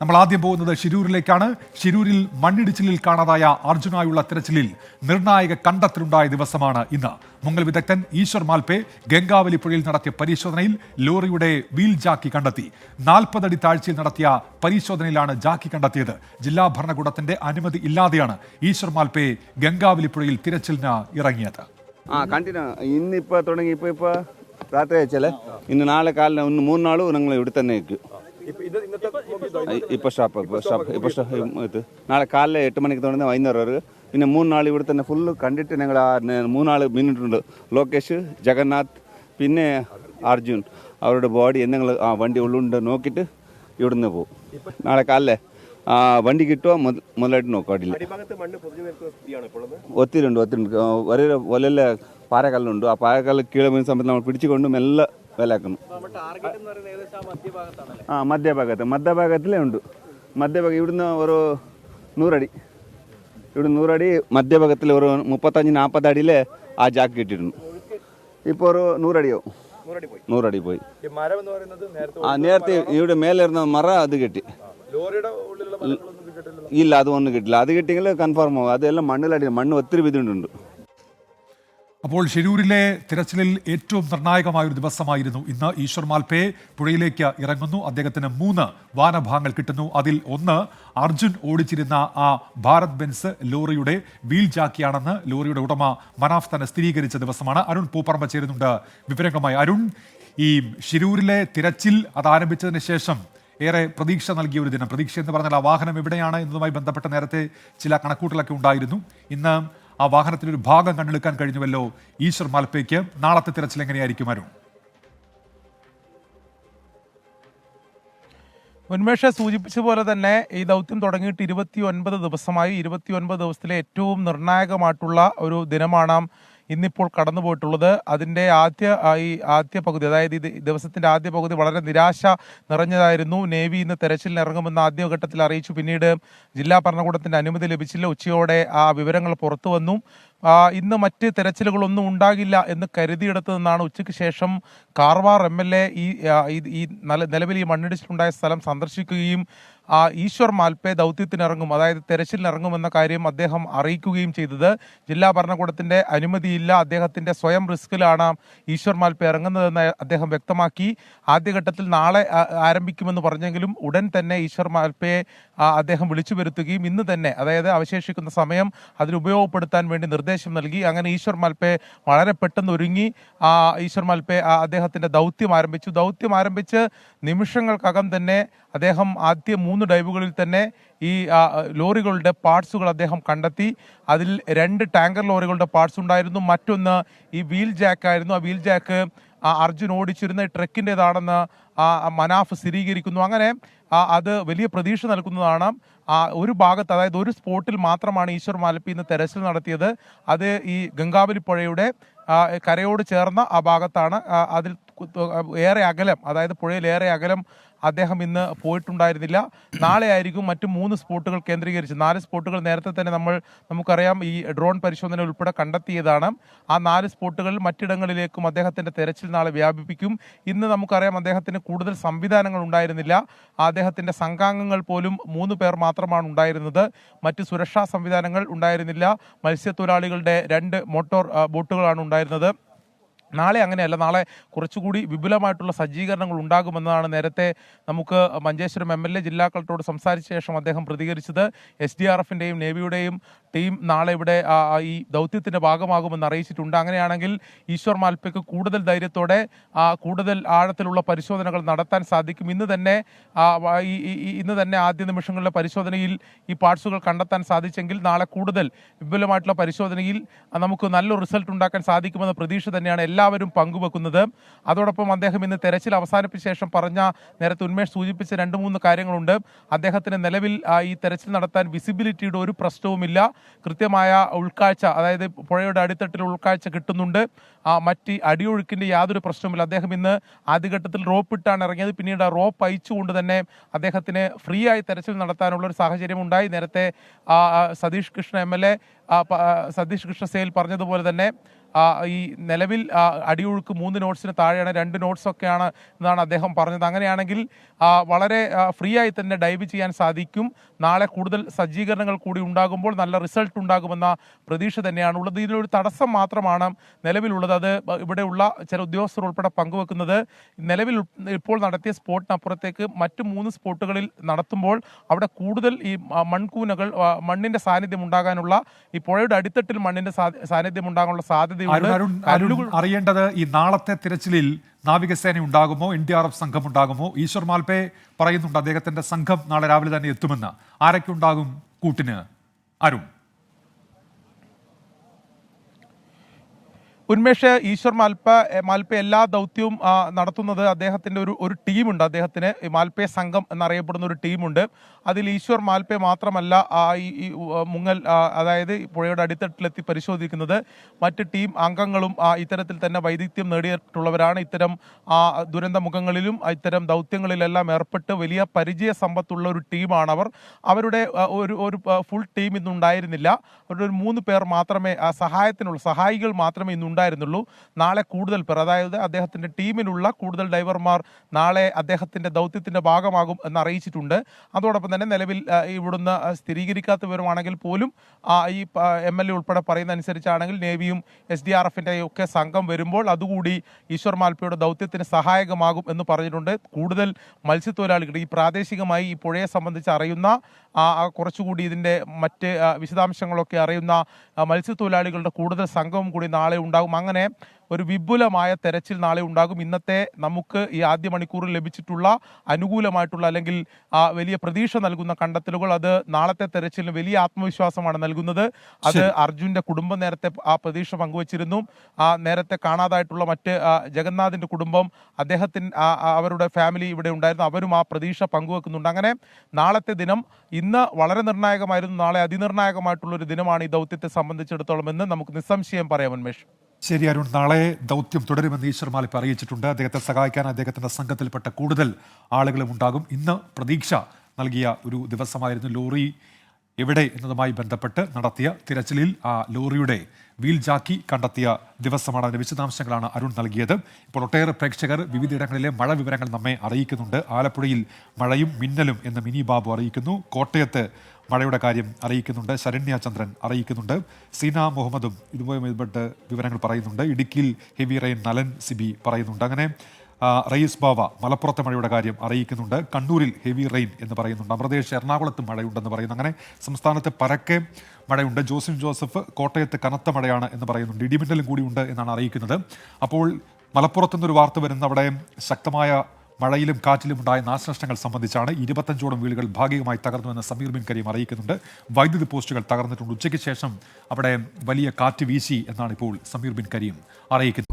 നമ്മൾ ആദ്യം പോകുന്നത് ഷിരൂരിലേക്കാണ് ഷിരൂരിൽ മണ്ണിടിച്ചിലിൽ കാണാതായ അർജുനായുള്ള തിരച്ചിലിൽ നിർണായക കണ്ടെത്തലുണ്ടായ ദിവസമാണ് ഇന്ന്. മുങ്ങൽ വിദഗ്ധൻ ഈശ്വർ മാൽപെ ഗംഗാവലി പുഴയിൽ നടത്തിയ പരിശോധനയിൽ ലോറിയുടെ വീൽ ജാക്കി കണ്ടെത്തി. നാൽപ്പതടി താഴ്ചയിൽ നടത്തിയ പരിശോധനയിലാണ് ജാക്കി കണ്ടെത്തിയത്. ജില്ലാ ഭരണകൂടത്തിന്റെ അനുമതി ഇല്ലാതെയാണ് ഈശ്വർ മാൽപെ ഗംഗാവലി പുഴയിൽ തിരച്ചിലിന് ഇറങ്ങിയത്. ആ ഇന്നിപ്പോൾ തുടങ്ങി ഇപ്പോൾ ഇപ്പോൾ രാത്രി അയച്ചല്ലേ ഇന്ന് നാളെ കാലിന് ഒന്ന് മൂന്നാളും ഞങ്ങൾ ഇവിടെ തന്നെ നിൽക്കും. ഇപ്പോൾ ഷാപ്പ് ഷാപ്പ് സ്റ്റോപ്പ് ഇപ്പോൾ ഇത് നാളെ കാലിലെ എട്ട് മണിക്ക് തുടങ്ങി വൈകുന്നേരം വരെ പിന്നെ മൂന്ന് നാൾ ഇവിടെ തന്നെ ഫുള്ള് കണ്ടിട്ട് ഞങ്ങൾ ആ മൂന്നാൾ മിന്നിട്ടുണ്ട്. ലോകേഷ് ജഗന്നാഥ് പിന്നെ അർജുൻ. അവരുടെ ബോഡി എന്തെങ്കിലും ആ വണ്ടി ഉള്ളുണ്ട് നോക്കിയിട്ട് ഇവിടുന്ന് പോകും നാളെ കാലിലെ ആ വണ്ടി കിട്ടുമോ മുത- മുതലായിട്ട് നോക്കും അടിയിൽ. ഒത്തിരി ഉണ്ട് ഒത്തിരി ഉണ്ട്. ഒരേ വലിയ പാറക്കല്ലുണ്ട്. ആ പാറക്കല്ല് കീഴെ വീഴുന്ന സമയത്ത് നമ്മൾ പിടിച്ചുകൊണ്ട് മെല്ലെ വിലക്കണം ആ മധ്യഭാഗത്ത്. മധ്യഭാഗത്തിലേ ഉണ്ട്. മധ്യഭാഗം ഇവിടുന്ന് ഒരു നൂറടി. ഇവിടെ നൂറടി മധ്യഭാഗത്തിൽ ഒരു മുപ്പത്തഞ്ച് നാൽപ്പത് അടിയിൽ ആ ജാക്ക് കിട്ടിയിരുന്നു. ഇപ്പോൾ ഒരു നൂറടിയോ നൂറടി പോയി. ആ നേരത്തെ ഇവിടെ മേലെ ഇരുന്ന മറ അത് കിട്ടി. ലോറിയുടെ ഉള്ളിലുള്ള ഒന്നും ഇല്ല കിട്ടില്ല. അത് കിട്ടിയെങ്കിൽ കൺഫേം ആവും. അതെല്ലാം മണ്ണിലടി മണ്ണ് ഒത്തിരി വിധുണ്ട് അപ്പോൾ ഷിരൂരിലെ തിരച്ചിലിൽ ഏറ്റവും നിർണായകമായ ഒരു ദിവസമായിരുന്നു ഇന്ന്. ഈശ്വർ മാൽപേ പുഴയിലേക്ക് ഇറങ്ങുന്നു. അദ്ദേഹത്തിന് മൂന്ന് വാനഭാഗങ്ങൾ കിട്ടുന്നു. അതിൽ ഒന്ന് അർജുൻ ഓടിച്ചിരുന്ന ആ ഭാരത് ബെൻസ് ലോറിയുടെ വീൽ ജാക്കിയാണെന്ന് ലോറിയുടെ ഉടമ മനാഫ് തന്നെ സ്ഥിരീകരിച്ച ദിവസമാണ്. അരുൺ പൂപ്പറമ്പ ചേരുന്നുണ്ട്. വിവരങ്ങളുമായി അരുൺ ഈ ഷിരൂരിലെ തിരച്ചിൽ അത് ആരംഭിച്ചതിന് ശേഷം ഏറെ പ്രതീക്ഷ നൽകിയ ഒരു ദിനം. പ്രതീക്ഷ എന്ന് പറഞ്ഞാൽ ആ വാഹനം എവിടെയാണ് എന്നതുമായി ബന്ധപ്പെട്ട നേരത്തെ ചില കണക്കൂട്ടലൊക്കെ ഉണ്ടായിരുന്നു. ഇന്ന് ആ വാഹനത്തിന്റെ ഒരു ഭാഗം കണ്ടെടുക്കാൻ കഴിഞ്ഞുവല്ലോ? ഈശ്വർ മാൽപ്പയ്ക്ക് നാളത്തെ തിരച്ചിൽ എങ്ങനെയായിരിക്കും അരുൺ? ഉന്മേഷ സൂചിപ്പിച്ച പോലെ തന്നെ ഈ ദൗത്യം തുടങ്ങിയിട്ട് ഇരുപത്തി ഒൻപത് ദിവസമായി. ഇരുപത്തി ഒൻപത് ദിവസത്തിലെ ഏറ്റവും നിർണായകമായിട്ടുള്ള ഒരു ദിനമാണ് ഇന്നിപ്പോൾ കടന്നുപോയിട്ടുള്ളത് അതിന്റെ ആദ്യ ഈ ആദ്യ പകുതി അതായത് ഈ ദിവസത്തിന്റെ ആദ്യ പകുതി വളരെ നിരാശ നിറഞ്ഞതായിരുന്നു. നേവി ഇന്ന് തെരച്ചിലിന് ഇറങ്ങുമെന്ന് ആദ്യഘട്ടത്തിൽ അറിയിച്ചു. പിന്നീട് ജില്ലാ ഭരണകൂടത്തിന്റെ അനുമതി ലഭിച്ചില്ല. ഉച്ചയോടെ ആ വിവരങ്ങൾ പുറത്തു വന്നു. ഇന്ന് മറ്റ് തെരച്ചിലുകളൊന്നും ഉണ്ടാകില്ല എന്ന് കരുതിയെടുത്തു നിന്നാണ് ഉച്ചയ്ക്ക് ശേഷം കാർവാർ എം എൽ എ ഈ ഈ- ഈ നില- നിലവിൽ ഈ മണ്ണിടിച്ചിലുണ്ടായ സ്ഥലം സന്ദർശിക്കുകയും ആ, ഈശ്വർ മാൽപേ ദൗത്യത്തിനിറങ്ങും അതായത് തെരച്ചിലിനിറങ്ങുമെന്ന കാര്യം അദ്ദേഹം അറിയിക്കുകയും ചെയ്തത്. ജില്ലാ ഭരണകൂടത്തിന്റെ അനുമതിയില്ല അദ്ദേഹത്തിന്റെ സ്വയം റിസ്കിലാണ് ഈശ്വർ മാൽപേ ഇറങ്ങുന്നതെന്ന് അദ്ദേഹം വ്യക്തമാക്കി. ആദ്യഘട്ടത്തിൽ നാളെ ആരംഭിക്കുമെന്ന് പറഞ്ഞെങ്കിലും ഉടൻ തന്നെ ഈശ്വർ മാൽപയെ അദ്ദേഹം വിളിച്ചു വരുത്തുകയും ഇന്ന് തന്നെ അതായത് അവശേഷിക്കുന്ന സമയം അതിനുപയോഗപ്പെടുത്താൻ വേണ്ടി നിർദ്ദേശം നൽകി. അങ്ങനെ ഈശ്വർ മാൽപേ വളരെ പെട്ടെന്ന് ഒരുങ്ങി. ഈശ്വർ മാൽപേ അദ്ദേഹത്തിന്റെ ദൗത്യം ആരംഭിച്ചു. ദൗത്യം ആരംഭിച്ച് നിമിഷങ്ങൾക്കകം തന്നെ അദ്ദേഹം ആദ്യ മൂന്ന് ഡൈവുകളിൽ തന്നെ ഈ ലോറികളുടെ പാർട്സുകൾ അദ്ദേഹം കണ്ടെത്തി. അതിൽ രണ്ട് ടാങ്കർ ലോറികളുടെ പാർട്സ് ഉണ്ടായിരുന്നു. മറ്റൊന്ന് ഈ വീൽ ജാക്ക് ആയിരുന്നു. ആ വീൽ ജാക്ക് അർജുൻ ഓടിച്ചിരുന്ന ട്രക്കിന്റെതാണെന്ന് ആ മനാഫ് സ്ഥിരീകരിക്കുന്നു. അങ്ങനെ അത് വലിയ പ്രതീക്ഷ നൽകുന്നതാണ്. ഒരു ഭാഗത്ത് അതായത് ഒരു സ്പോട്ടിൽ മാത്രമാണ് ഈശ്വർ മാലപ്പി ഇന്ന് തെരച്ചിൽ നടത്തിയത്. അത് ഈ ഗംഗാവലി പുഴയുടെ കരയോട് ചേർന്ന ആ ഭാഗത്താണ് അതിൽ ഏറെ അകലം അതായത് പുഴയിൽ ഏറെ അകലം അദ്ദേഹം ഇന്ന് പോയിട്ടുണ്ടായിരുന്നില്ല. നാളെ ആയിരിക്കും മറ്റു മൂന്ന് സ്പോട്ടുകൾ കേന്ദ്രീകരിച്ച് നാല് സ്പോട്ടുകൾ നേരത്തെ തന്നെ നമ്മൾ നമുക്കറിയാം ഈ ഡ്രോൺ പരിശോധന ഉൾപ്പെടെ കണ്ടെത്തിയതാണ്. ആ നാല് സ്പോട്ടുകളിൽ മറ്റിടങ്ങളിലേക്കും അദ്ദേഹത്തിന്റെ തെരച്ചിൽ നാളെ വ്യാപിപ്പിക്കും. ഇന്ന് നമുക്കറിയാം അദ്ദേഹത്തിന് കൂടുതൽ സംവിധാനങ്ങൾ ഉണ്ടായിരുന്നില്ല. അദ്ദേഹത്തിന്റെ സംഘാംഗങ്ങൾ പോലും മൂന്ന് പേർ മാത്രമാണ് ഉണ്ടായിരുന്നത്. മറ്റ് സുരക്ഷാ സംവിധാനങ്ങൾ ഉണ്ടായിരുന്നില്ല. മത്സ്യത്തൊഴിലാളികളുടെ രണ്ട് മോട്ടോർ ബോട്ടുകളാണ് ഉണ്ടായിരുന്നത്. നാളെ അങ്ങനെയല്ല നാളെ കുറച്ചുകൂടി വിപുലമായിട്ടുള്ള സജ്ജീകരണങ്ങൾ ഉണ്ടാകുമെന്നതാണ് നേരത്തെ നമുക്ക് മഞ്ചേശ്വരം എം എൽ എ ജില്ലാ കളക്ടറോട് സംസാരിച്ച ശേഷം അദ്ദേഹം പ്രതികരിച്ചത്. എസ് ഡി ആർ എഫിന്റെയും നേവിയുടെയും ടീം നാളെ ഇവിടെ ഈ ദൗത്യത്തിന്റെ ഭാഗമാകുമെന്ന് അറിയിച്ചിട്ടുണ്ട്. അങ്ങനെയാണെങ്കിൽ ഈശ്വർ മാൽപ്പയ്ക്ക് കൂടുതൽ ധൈര്യത്തോടെ കൂടുതൽ ആഴത്തിലുള്ള പരിശോധനകൾ നടത്താൻ സാധിക്കും. ഇന്ന് തന്നെ ഇന്ന് തന്നെ ആദ്യ നിമിഷങ്ങളിലെ പരിശോധനയിൽ ഈ പാർട്സുകൾ കണ്ടെത്താൻ സാധിച്ചെങ്കിൽ നാളെ കൂടുതൽ വിപുലമായിട്ടുള്ള പരിശോധനയിൽ നമുക്ക് നല്ല റിസൾട്ട് ഉണ്ടാക്കാൻ സാധിക്കുമെന്ന പ്രതീക്ഷ തന്നെയാണ് എല്ലാവരും പങ്കുവെക്കുന്നത്. അതോടൊപ്പം അദ്ദേഹം ഇന്ന് തെരച്ചിൽ അവസാനിപ്പിച്ച ശേഷം പറഞ്ഞ നേരത്തെ ഉന്മേഷ് സൂചിപ്പിച്ച രണ്ട് മൂന്ന് കാര്യങ്ങളുണ്ട്. അദ്ദേഹത്തിന് നിലവിൽ ഈ തെരച്ചിൽ നടത്താൻ വിസിബിലിറ്റിയുടെ ഒരു പ്രശ്നവുമില്ല. കൃത്യമായ ഉൾക്കാഴ്ച അതായത് പുഴയുടെ അടിത്തട്ടിൽ ഉൾക്കാഴ്ച കിട്ടുന്നുണ്ട്. മറ്റ് അടിയൊഴുക്കിന്റെ യാതൊരു പ്രശ്നവുമില്ല. അദ്ദേഹം ഇന്ന് ആദ്യഘട്ടത്തിൽ റോപ്പ് ഇട്ടാണ് ഇറങ്ങിയത്. പിന്നീട് ആ റോപ്പ് അയച്ചുകൊണ്ട് തന്നെ അദ്ദേഹത്തിന് ഫ്രീ ആയി തെരച്ചിൽ നടത്താനുള്ള ഒരു സാഹചര്യം ഉണ്ടായി. നേരത്തെ Satish Krishna M L A Satish Krishna Sail പറഞ്ഞതുപോലെ തന്നെ ഈ നിലവിൽ അടിയൊഴുക്ക് മൂന്ന് നോട്ട്സിന് താഴെയാണ് രണ്ട് നോട്ട്സൊക്കെയാണ് എന്നാണ് അദ്ദേഹം പറഞ്ഞത്. അങ്ങനെയാണെങ്കിൽ വളരെ ഫ്രീ ആയി തന്നെ ഡൈവ് ചെയ്യാൻ സാധിക്കും. നാളെ കൂടുതൽ സജ്ജീകരണങ്ങൾ കൂടി ഉണ്ടാകുമ്പോൾ നല്ല റിസൾട്ട് ഉണ്ടാകുമെന്ന പ്രതീക്ഷ തന്നെയാണ് ഉള്ളത് ഇതിനൊരു തടസ്സം മാത്രമാണ് നിലവിലുള്ളത്. അത് ഇവിടെയുള്ള ചില ഉദ്യോഗസ്ഥർ ഉൾപ്പെടെ പങ്കുവെക്കുന്നത്. നിലവിൽ ഇപ്പോൾ നടത്തിയ സ്പോട്ടിനപ്പുറത്തേക്ക് മറ്റ് മൂന്ന് സ്പോട്ടുകളിൽ നടത്തുമ്പോൾ അവിടെ കൂടുതൽ ഈ മൺകൂനകൾ മണ്ണിന്റെ സാന്നിധ്യം ഉണ്ടാകാനുള്ള ഈ പുഴയുടെ അടിത്തട്ടിൽ മണ്ണിന്റെ സാന്നിധ്യം ഉണ്ടാകാനുള്ള അരുൺ അരുൺ അറിയേണ്ടത് ഈ നാളത്തെ തിരച്ചിലിൽ നാവികസേന ഉണ്ടാകുമോ? എൻ ഡി ആർ എഫ് സംഘം ഉണ്ടാകുമോ? ഈശ്വർ മാൽപേ പറയുന്നുണ്ട് അദ്ദേഹത്തിന്റെ സംഘം നാളെ രാവിലെ തന്നെ എത്തുമെന്ന്. ആരൊക്കെ ഉണ്ടാകും? കൂട്ടിന് അരുൺ. ഉന്മേഷ് ഈശ്വർ മാൽപ്പ മാൽപ്പ എല്ലാ ദൗത്യവും നടത്തുന്നത് അദ്ദേഹത്തിന്റെ ഒരു ഒരു ടീമുണ്ട്. അദ്ദേഹത്തിന് മാൽപ്പയ മാൽപ്പെ സംഘം എന്നറിയപ്പെടുന്ന ഒരു ടീമുണ്ട്. അതിൽ ഈശ്വർ മാൽപ്പയ മാത്രമല്ല ഈ മുങ്ങൽ അതായത് പുഴയുടെ അടിത്തട്ടിലെത്തി പരിശോധിക്കുന്നത്. മറ്റ് ടീം അംഗങ്ങളും ഇത്തരത്തിൽ തന്നെ വൈദഗ്ധ്യം നേടിയിട്ടുള്ളവരാണ്. ഇത്തരം ദുരന്ത മുഖങ്ങളിലും ഇത്തരം ദൗത്യങ്ങളിലെല്ലാം ഏർപ്പെട്ട് വലിയ പരിചയ സമ്പത്തുള്ള ഒരു ടീമാണ് അവർ അവരുടെ ഒരു ഒരു ഫുൾ ടീം ഇന്നുണ്ടായിരുന്നില്ല. അവരുടെ ഒരു മൂന്ന് പേർ മാത്രമേ സഹായത്തിനുള്ള സഹായികൾ മാത്രമേ ഇന്നുണ്ടായിരുന്നുള്ളൂ നാളെ കൂടുതൽ പേർ അതായത് അദ്ദേഹത്തിന്റെ ടീമിലുള്ള കൂടുതൽ ഡൈവർമാർ നാളെ അദ്ദേഹത്തിന്റെ ദൗത്യത്തിന്റെ ഭാഗമാകും എന്ന് അറിയിച്ചിട്ടുണ്ട്. അതോടൊപ്പം തന്നെ നിലവിൽ ഇവിടുന്ന് സ്ഥിരീകരിക്കാത്തവരുമാണെങ്കിൽ പോലും ഈ എം എൽ എ ഉൾപ്പെടെ പറയുന്ന അനുസരിച്ചാണെങ്കിൽ നേവിയും എസ് ഡി ആർ എഫിന്റെ ഒക്കെ സംഘം വരുമ്പോൾ അതുകൂടി ഈശ്വർ മാൽപ്പയുടെ ദൗത്യത്തിന് സഹായകമാകും എന്ന് പറഞ്ഞിട്ടുണ്ട്. കൂടുതൽ മത്സ്യത്തൊഴിലാളികൾ ഈ പ്രാദേശികമായി ഈ പുഴയെ സംബന്ധിച്ച് അറിയുന്ന കുറച്ചുകൂടി ഇതിന്റെ മറ്റ് വിശദാംശങ്ങളൊക്കെ അറിയുന്ന മത്സ്യത്തൊഴിലാളികളുടെ കൂടുതൽ സംഘവും കൂടി നാളെ ഉണ്ടാകും. അങ്ങനെ ഒരു വിപുലമായ തെരച്ചിൽ നാളെ ഉണ്ടാകും. ഇന്നത്തെ നമുക്ക് ഈ ആദ്യ മണിക്കൂറിൽ ലഭിച്ചിട്ടുള്ള അനുകൂലമായിട്ടുള്ള അല്ലെങ്കിൽ ആ, വലിയ പ്രതീക്ഷ നൽകുന്ന കണ്ടെത്തലുകൾ അത് നാളത്തെ തെരച്ചിലിന് വലിയ ആത്മവിശ്വാസമാണ് നൽകുന്നത്. അത് അർജുന്റെ കുടുംബം നേരത്തെ ആ പ്രതീക്ഷ പങ്കുവച്ചിരുന്നു. ആ നേരത്തെ കാണാതായിട്ടുള്ള മറ്റ് ജഗന്നാഥിന്റെ ജഗന്നാഥിന്റെ കുടുംബം അദ്ദേഹത്തിന് അവരുടെ ഫാമിലി ഇവിടെ ഉണ്ടായിരുന്നു. അവരും ആ പ്രതീക്ഷ പങ്കുവെക്കുന്നുണ്ട്. അങ്ങനെ നാളത്തെ ദിനം ഇന്ന് വളരെ നിർണായകമായിരുന്നു. നാളെ അതിനിർണായകമായിട്ടുള്ള ഒരു ദിനമാണ് ഈ ദൗത്യത്തെ സംബന്ധിച്ചിടത്തോളം എന്ന് നമുക്ക് നിസ്സംശയം പറയാം ഉന്മേഷ്. ശരി അരുൺ. നാളെ ദൗത്യം തുടരുമെന്ന് ഈശ്വർ മാലിപ്പ് അറിയിച്ചിട്ടുണ്ട്. അദ്ദേഹത്തെ സഹായിക്കാൻ അദ്ദേഹത്തിന്റെ സംഘത്തിൽപ്പെട്ട കൂടുതൽ ആളുകളും ഉണ്ടാകും. ഇന്ന് പ്രതീക്ഷ നൽകിയ ഒരു ദിവസമായിരുന്നു ലോറി എവിടെ എന്നതുമായി ബന്ധപ്പെട്ട് നടത്തിയ തിരച്ചിലിൽ ആ ലോറിയുടെ വീൽ ജാക്കി കണ്ടെത്തിയ ദിവസമാണ് അതിന്റെ വിശദാംശങ്ങളാണ് അരുൺ നൽകിയത്. ഇപ്പോൾ ഒട്ടേറെ പ്രേക്ഷകർ വിവിധയിടങ്ങളിലെ മഴ വിവരങ്ങൾ നമ്മെ അറിയിക്കുന്നുണ്ട്. ആലപ്പുഴയിൽ മഴയും മിന്നലും എന്ന് മിനി ബാബു അറിയിക്കുന്നു. കോട്ടയത്ത് മഴയുടെ കാര്യം അറിയിക്കുന്നുണ്ട്. ശരണ്യ ചന്ദ്രൻ അറിയിക്കുന്നുണ്ട്. സീന മുഹമ്മദും ഇതുമായി ബന്ധപ്പെട്ട് വിവരങ്ങൾ പറയുന്നുണ്ട്. ഇടുക്കിയിൽ ഹെവി റെയിൻ നലൻ സിബി പറയുന്നുണ്ട്. അങ്ങനെ റയിസ് ബാവ മലപ്പുറത്തെ മഴയുടെ കാര്യം അറിയിക്കുന്നുണ്ട്. കണ്ണൂരിൽ ഹെവി റെയിൻ എന്ന് പറയുന്നുണ്ട്. അമൃതേഷ് എറണാകുളത്ത് മഴയുണ്ടെന്ന് പറയുന്നു. അങ്ങനെ സംസ്ഥാനത്ത് പരക്കെ മഴയുണ്ട്. ജോസിൻ ജോസഫ് കോട്ടയത്ത് കനത്ത മഴയാണ് എന്ന് പറയുന്നുണ്ട്. ഇടിമിന്നലും കൂടിയുണ്ട് എന്നാണ് അറിയിക്കുന്നത്. അപ്പോൾ മലപ്പുറത്തുനിന്നൊരു വാർത്ത വരുന്ന അവിടെ ശക്തമായ മഴയിലും കാറ്റിലും ഉണ്ടായ നാശനഷ്ടങ്ങൾ സംബന്ധിച്ചാണ് ഇരുപത്തഞ്ചോളം വീടുകൾ ഭാഗികമായി തകർന്നുവെന്ന് സമീർ ബിൻ കരീം അറിയിക്കുന്നുണ്ട്. വൈദ്യുതി പോസ്റ്റുകൾ തകർന്നിട്ടുണ്ട്. ഉച്ചയ്ക്ക് ശേഷം അവിടെ വലിയ കാറ്റ് വീശി എന്നാണ് ഇപ്പോൾ സമീർ ബിൻ കരീം അറിയിക്കുന്നത്.